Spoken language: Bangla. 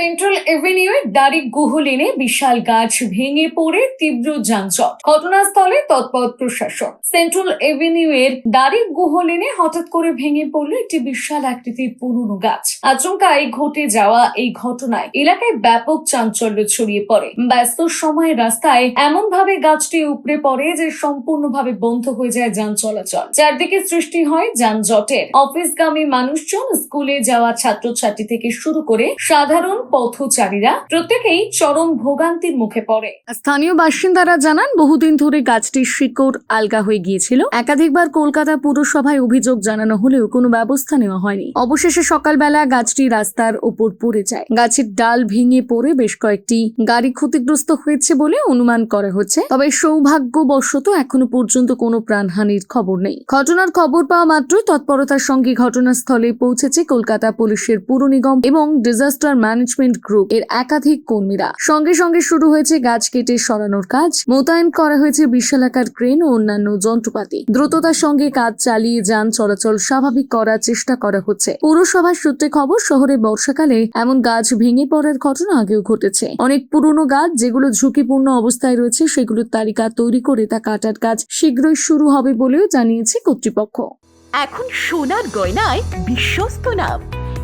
সেন্ট্রাল এভিনিউয়ে দাড়ি গুহ লেনে বিশাল গাছ ভেঙে পড়ে তীব্র যানজট। ঘটনাস্থলে তৎপর প্রশাসন সেন্ট্রাল এভিনিউয়ের দাড়ি গুহ লেনে হঠাৎ করে ভেঙে পড়ল একটি বিশাল আকৃতির পুরনো গাছ। আচমকাই ঘটে যাওয়া এই ঘটনায় এলাকায় ব্যাপক চাঞ্চল্য ছড়িয়ে পড়ে। ব্যস্ত সময় রাস্তায় এমন ভাবে গাছটি উপড়ে পড়ে যে সম্পূর্ণভাবে বন্ধ হয়ে যায় যান চলাচল। চারদিকে সৃষ্টি হয় যানজটের। অফিসগামী মানুষজন স্কুলে যাওয়া ছাত্রছাত্রী থেকে শুরু করে সাধারণ পথচারীরা প্রত্যেকেই চরম ভোগান্তির মুখে পড়ে। স্থানীয় বাসিন্দারা জানান, বহুদিন ধরে গাছটির শিকড় আলগা হয়ে গিয়েছিল। একাধিকবার কলকাতা পুরসভায় অভিযোগ জানানো হলেও কোনো ব্যবস্থা নেওয়া হয়নি। অবশেষে সকালবেলা গাছটি রাস্তার ওপর পড়ে যায়। গাছের ডাল ভেঙে পড়ে বেশ কয়েকটি গাড়ি ক্ষতিগ্রস্ত হয়েছে বলে অনুমান করা হচ্ছে। তবে সৌভাগ্যবশত এখনও পর্যন্ত কোনো প্রাণহানির খবর নেই। ঘটনার খবর পাওয়া মাত্রই তৎপরতার সঙ্গে ঘটনাস্থলে পৌঁছেছে কলকাতা পুলিশের পুর নিগম এবং ডিজাস্টার ম্যানেজমেন্ট গ্রুপ এর একাধিক কর্মীরা। সঙ্গে সঙ্গে শুরু হয়েছে গাছ কেটে সরানোর কাজ, মোতায়েন করা হয়েছে বিশালাকার ক্রেন ও অন্যান্য যন্ত্রপাতি। দ্রুততার সঙ্গে কাজ চালিয়ে যান চলাচল স্বাভাবিক করার চেষ্টা করা হচ্ছে। পুরসভার সূত্রে খবর, শহরে বর্ষাকালে এমন গাছ ভেঙে পড়ার ঘটনা আগেও ঘটেছে। অনেক পুরনো গাছ যেগুলো ঝুঁকিপূর্ণ অবস্থায় রয়েছে, সেগুলোর তালিকা তৈরি করে তা কাটার কাজ শীঘ্রই শুরু হবে বলেও জানিয়েছে কর্তৃপক্ষ। এখন সোনার গয়নায় বিশ্বস্ত নাম।